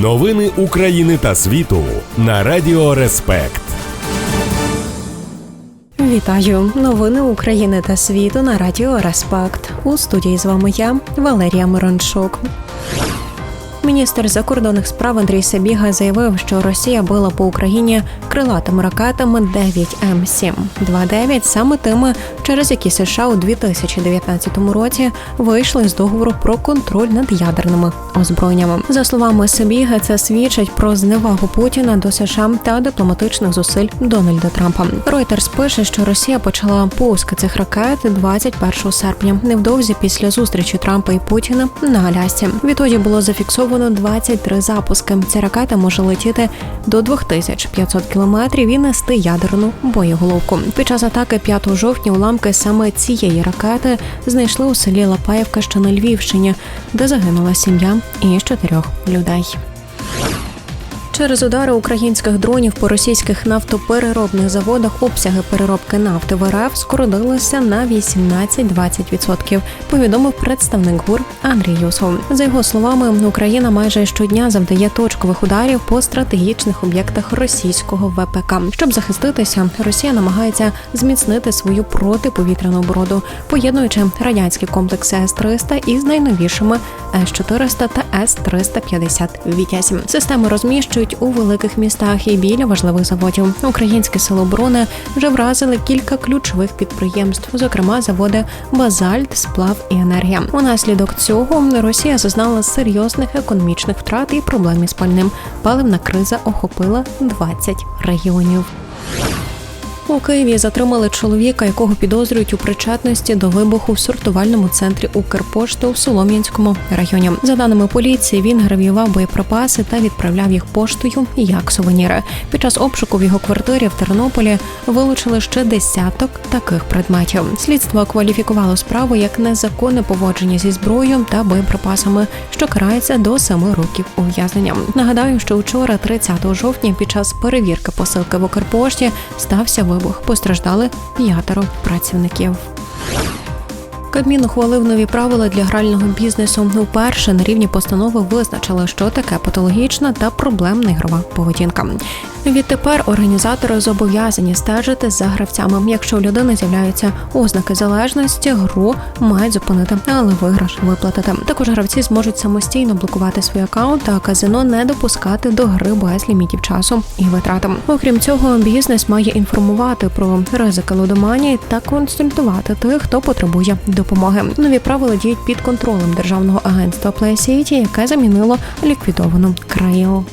Новини України та світу на Радіо Респект. Вітаю! Новини України та світу на радіо Респект. У студії з вами я, Валерія Мирончук. Міністр закордонних справ Андрій Сабіга заявив, що Росія била по Україні крилатими ракетами 9 М7 2.9 саме тими, через які США у 2019 році вийшли з договору про контроль над ядерними озброєннями. За словами Сабіга, це свідчить про зневагу Путіна до США та дипломатичних зусиль Дональда Трампа. Reuters пише, що Росія почала пуск цих ракет 21 серпня, невдовзі після зустрічі Трампа і Путіна на Алясці. Відтоді було зафіксовано 23 запуски. Ця ракета може летіти до 2500 кілометрів і нести ядерну боєголовку. Під час атаки 5 жовтня уламки саме цієї ракети знайшли у селі Лапаєвка, що на Львівщині, де загинула сім'я із чотирьох людей. Через удари українських дронів по російських нафтопереробних заводах обсяги переробки нафти в РФ скоротилися на 18-20%, повідомив представник ГУР Андрій Юсов. За його словами, Україна майже щодня завдає точкових ударів по стратегічних об'єктах російського ВПК. Щоб захиститися, Росія намагається зміцнити свою протиповітряну оборону, поєднуючи радянські комплекси С-300 із найновішими С-400 та С-350 «Вітязь». Системи розміщують у великих містах і біля важливих заводів. Українські сили оборони вже вразили кілька ключових підприємств, зокрема заводи Базальт, Сплав і енергія. Унаслідок цього Росія зазнала серйозних економічних втрат і проблем із пальним. Паливна криза охопила 20 регіонів. У Києві затримали чоловіка, якого підозрюють у причетності до вибуху в сортувальному центрі Укрпошти у Солом'янському районі. За даними поліції, він гравіював боєприпаси та відправляв їх поштою як сувеніри. Під час обшуку в його квартирі в Тернополі вилучили ще десяток таких предметів. Слідство кваліфікувало справу як незаконне поводження зі зброєю та боєприпасами, що карається до семи років ув'язнення. Нагадаю, що вчора, 30 жовтня, під час перевірки посилки в Укрпошті стався вибух. Постраждали п'ятеро працівників. Кабмін ухвалив нові правила для грального бізнесу. Уперше на рівні постанови визначили, що таке патологічна та проблемна ігрова поведінка. Відтепер організатори зобов'язані стежити за гравцями. Якщо у людини з'являються ознаки залежності, гру мають зупинити, але виграш виплатити. Також гравці зможуть самостійно блокувати свій аккаунт, а казино не допускати до гри без лімітів часу і витрат. Окрім цього, бізнес має інформувати про ризики лудоманії та консультувати тих, хто потребує допомоги. Нові правила діють під контролем державного агентства PlayCity, яке замінило ліквідовану країну.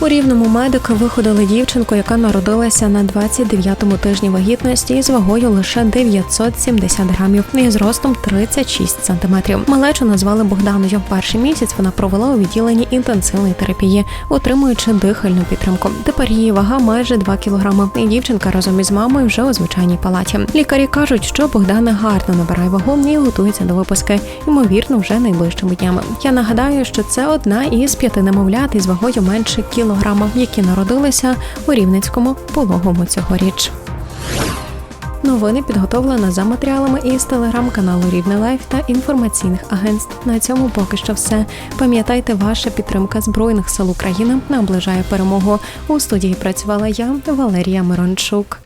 У рівному медики виходили дівчинку, яка народилася на 29-му тижні вагітності із вагою лише 970 грамів і зростом 36 сантиметрів. Малечу назвали Богданою. Перший місяць вона провела у відділенні інтенсивної терапії, отримуючи дихальну підтримку. Тепер її вага майже 2 кілограми. І дівчинка разом із мамою вже у звичайній палаті. Лікарі кажуть, що Богдана гарно набирає вагу і готується до випуски, ймовірно, вже найближчими днями. Я нагадаю, що це одна із п'яти немовлят із вагою менше кілограма, які народилися у Рівненському пологому цьогоріч. Новини підготовлено за матеріалами із телеграм-каналу Рівне Лайф та інформаційних агентств. На цьому поки що все. Пам'ятайте, ваша підтримка збройних сил України наближає перемогу. У студії працювала я, Валерія Мирончук.